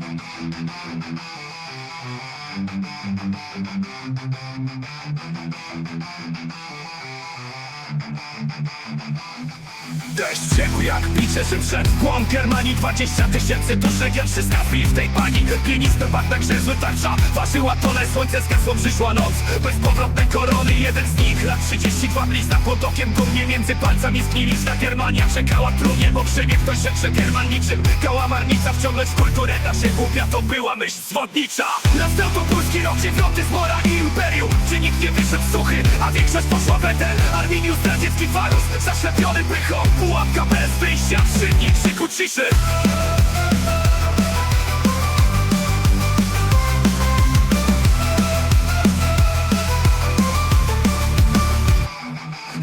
Thank you. Deszcz ciekł jak szym wszedł w głąb Germanii. 20 tysięcy duszek jak chwili w tej pani. Pieniste bagna grzezły tarcza Ważyła tole. Słońce zgasło przyszła noc Bezpowrotne korony. Jeden z nich Lat 32 blizna pod okiem dumnie Między palcami zgniliczna Germania Czekała trumnie, bo przybiegł ktoś że German niczym Kałamarnica wciągnąć w kulturę Da się głupia. To była myśl zwodnicza. Nastał to polski rok dziewiąty z mora i imperium. Gdzie nikt nie wyszedł suchy, a większość poszła wetel Arminius zdradziecki farus, zaszlepiony pychą trzy dni krzyku ciszy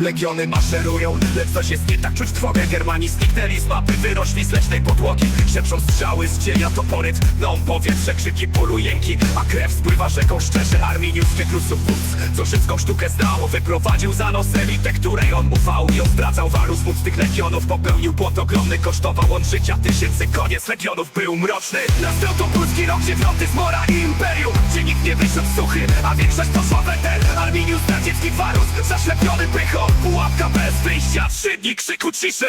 Legiony maszerują, lecz coś jest nie tak. Czuć trwogę Germanii zniknęli z mapy, wyrośli z leśnej podłogi. Szepczą strzały z cienia toporyt, no powietrze, krzyki bólu, jęki A krew spływa rzeką szczerze, Arminius Tygrusów wódz. Co wszystką sztukę znało, wyprowadził za nos elitę Której on ufał i odwracał Warus wódz tych legionów Popełnił błąd ogromny, kosztował on życia tysięcy. Koniec legionów był mroczny. Nastał to polski rok dziewiąty z mora i imperium. Gdzie nikt nie wyszedł suchy, a większość poszła wetel Arminius zdradziecki Warus, zaszlepiony pychą Pułapka bez wyjścia, trzy dni krzyku ciszy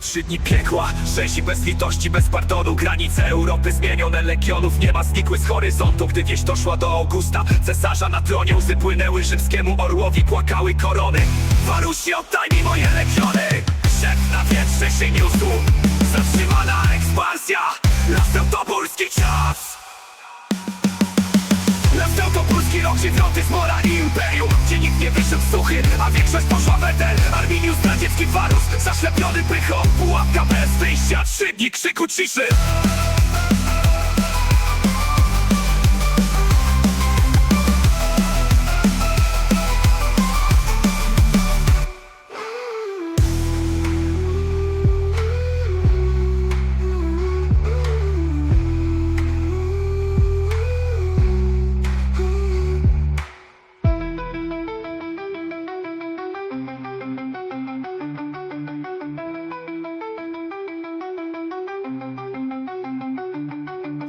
Trzy dni piekła, rzezi bez litości, bez pardonu. Granice Europy zmienione legionów Nie ma znikły z horyzontu. Gdy wieść doszła do Augusta Cesarza na tronie łzy płynęły Rzymskiemu. Orłowi płakały korony. Warusi oddaj mi moje legiony Szep na wietrze się niósł. Zatrzymana ekspansja. Nastał to polski czas. Nastał to polski rok dziewiąty z mora imperium. Gdzie nikt nie wyszedł suchy, a większość poszła wetel Arminius zdradziecki Warus, zaszlepiony pychą. Pułapka bez wyjścia, trzy dni krzyku ciszy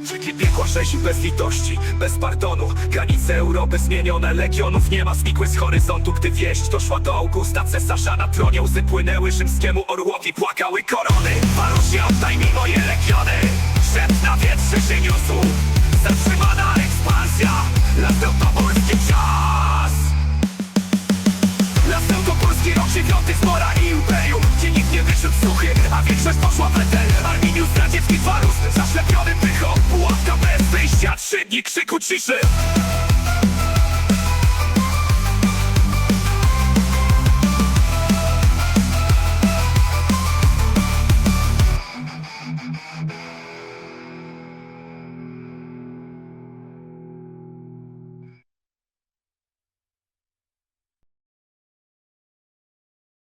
Życie piekła rzezi bez litości, bez pardonu. Granice Europy zmienione, legionów nie ma. Znikły z horyzontu Gdy wieść doszła do Augusta Cesarza na tronie Łzy płynęły rzymskiemu orłowi, płakały korony. Warusie oddaj mi moje legiony. Szep na wietrze się niósł. Zatrzymana ekspansja. Nastał to polski czas. Nastał to polski rok dziewiąty z mora i imperium. Gdzie nikt nie wyszedł suchy, a większość poszła wetel Arminius Dni krzyku ciszy